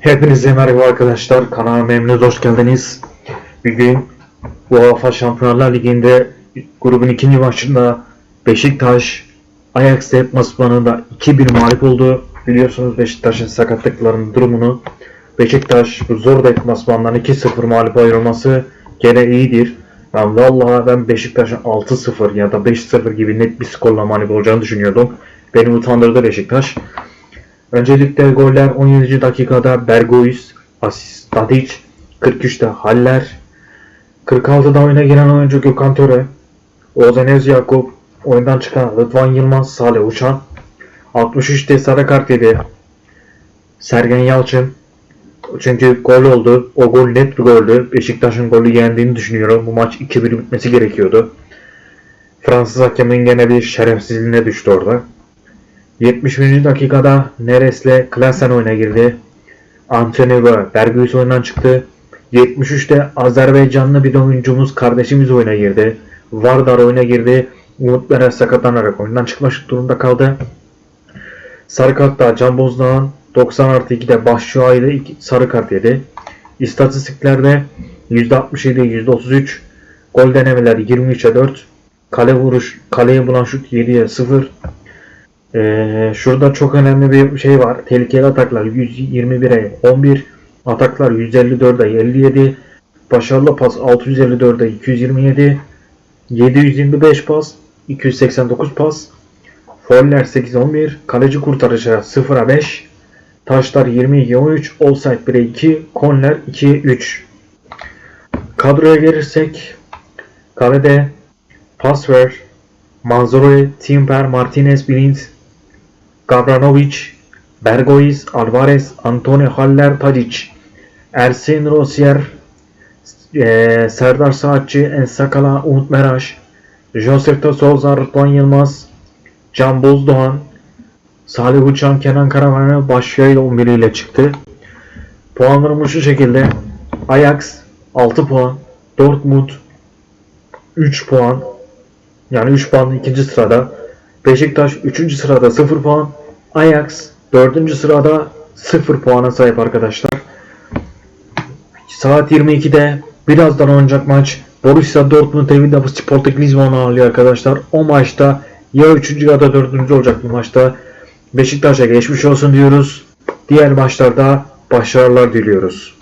Hepinize merhaba arkadaşlar. Kanalıma hepiniz hoş geldiniz. Bugün UEFA Şampiyonlar Ligi'nde grubun ikinci maçında Beşiktaş Ajax deplasmanında 2-1 mağlup oldu. Biliyorsunuz Beşiktaş'ın sakatlıklarının durumunu. Beşiktaş bu zor deplasmandan 2-0 mağlup ayrılması gene iyidir. Ben vallahi ben Beşiktaş'ın 6-0 ya da 5-0 gibi net bir skorla mağlup olacağını düşünüyordum. Beni utandırdı Beşiktaş. Öncelikle goller 17. dakikada Bergois, asist Tadic, 43'te Haller, 46'da oyuna giren oyuncu Gökhan Töre, Oğuzhan Yakup, oyundan çıkan Rıdvan Yılmaz, Salih Uçan, 63'te sarı kart yedi Sergen Yalçın, çünkü gol oldu. O gol net bir goldü. Beşiktaş'ın golü yendiğini düşünüyorum. Bu maç 2-1 bitmesi gerekiyordu. Fransız hakemin gene bir şerefsizliğine düştü orada. 71. dakikada Neres'le Klasen oyuna girdi. Anthony ve Berghuis oyundan çıktı. 73'te Azerbaycanlı bir oyuncumuz kardeşimiz oyuna girdi. Vardar oyuna girdi. Umut Meres sakatlanarak oyundan çıkmış durumda kaldı. Sarı kartta Can Bozdağ'ın 90 artı 2'de Başşuay'da iki- sarı kart yedi. İstatistiklerde %67, %33, gol denemeler 23'e 4, kale vuruş, kaleye bulan şut 7'ye 0, ee, şurada çok önemli bir şey var. Tehlikeli ataklar 121'e 11, ataklar 154'e 57, başarılı pas 654'e 227, 725 pas, 289 pas, foller 8-11, kaleci kurtarışı 0'a 5, taşlar 22-13, offside 1'e 2, korner 2'ye 3. Kadroya gelirsek, kalede Pasver, Manzurri, Timber, Martinez, Bilins, Gavranovic, Bergois, Alvarez, Antonio Haller, Tadic, Ersin Rosier, eee, Serdar Saatçi, Ensakala, Umut Meraş, Josef de Souza, Rıdvan Yılmaz, Can Bozdoğan, Salih Uçan, Kenan Karaman'ı başyayla 11 ile çıktı. Puanlarımız şu şekilde. Ajax 6 puan, Dortmund 3 puan, yani 3 puan ikinci sırada. Beşiktaş 3. sırada 0 puan. Ajax 4. sırada 0 puana sahip arkadaşlar. Saat 22'de birazdan oynayacak maç. Borussia Dortmund evinde Sporting Lisbon'u ağırlıyor arkadaşlar. O maçta ya 3. ya da 4. olacak bu maçta. Beşiktaş'a geçmiş olsun diyoruz. Diğer maçlarda başarılar diliyoruz.